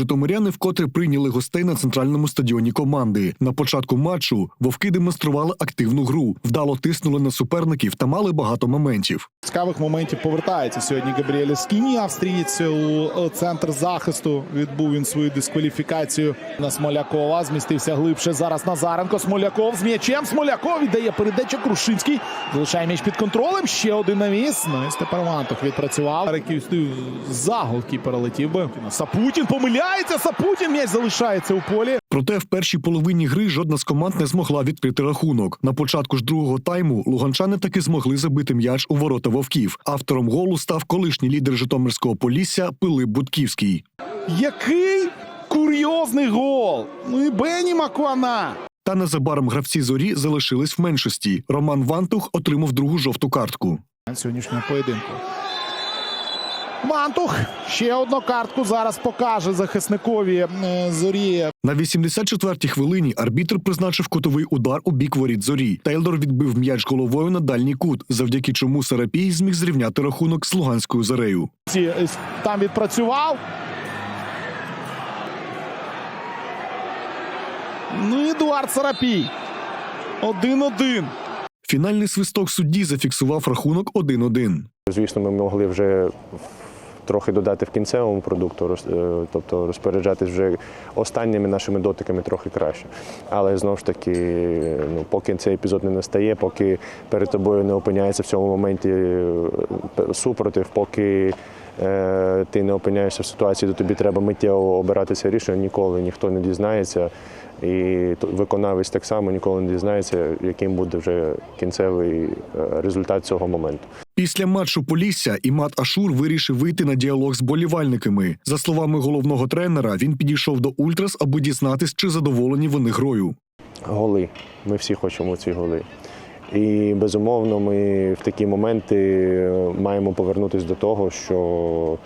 Житомиряни вкотре прийняли гостей на центральному стадіоні команди. На початку матчу вовки демонстрували активну гру, вдало тиснули на суперників та мали багато моментів. Цікавих моментів повертається сьогодні Габріель Скіні, австрієць у е, центр захисту. Відбув він свою дискваліфікацію на Смолякова. Змістився глибше зараз Назаренко. Смоляков з м'ячем. Смоляков віддає передачу Крушинський. Залишає м'яч під контролем. Ще один навіс. Ну і Степан Мантух відпрацював. Який за голкіпера летів би. Сапутін помиляється. Сапутін м'яч залишається у полі. Проте в першій половині гри жодна з команд не змогла відкрити рахунок. На початку ж другого тайму луганчани таки змогли забити м'яч у ворота вовків. Автором голу став колишній лідер Житомирського Полісся Пилип Будківський. Який курйозний гол! Ну і Бені Макуана. Та незабаром гравці зорі залишились в меншості. Роман Вантух отримав другу жовту картку. сьогоднішнього поєдинку. Мантух ще одну картку зараз покаже захисникові е, зорі. На 84-й хвилині арбітр призначив кутовий удар у бік воріт зорі. Тейлор відбив м'яч головою на дальній кут, завдяки чому Сарапій зміг зрівняти рахунок з луганською зарею. Е, Там відпрацював. Ну, і Едуард Сарапій. Один-один. Фінальний свисток судді зафіксував рахунок 1-1. Звісно, ми могли вже трохи додати в кінцевому продукту, е, тобто розпоряджатись вже останніми нашими дотиками трохи краще. Але знову ж таки, ну, поки цей епізод не настає, поки перед тобою не опиняється в цьому моменті е, супротив, поки е, ти не опиняєшся в ситуації, де тобі треба миттєво обирати це рішення, ніколи ніхто не дізнається. І виконавець так само ніколи не дізнається, яким буде вже кінцевий результат цього моменту. Після матчу Полісся Імат Ашур вирішив вийти на діалог з болівальниками. За словами головного тренера, він підійшов до Ультрас, аби дізнатись, чи задоволені вони грою. Голи. Ми всі хочемо ці голи. І безумовно, ми в такі моменти е, маємо повернутися до того, що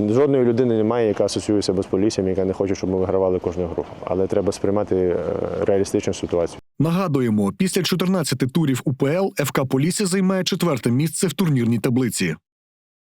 е, жодної людини немає, яка асоціює себе з поліцією, яка не хоче, щоб ми вигравали кожну гру. Але треба сприймати е, реалістичну ситуацію. Нагадуємо, після 14 турів УПЛ ФК Полісся займає четверте місце в турнірній таблиці.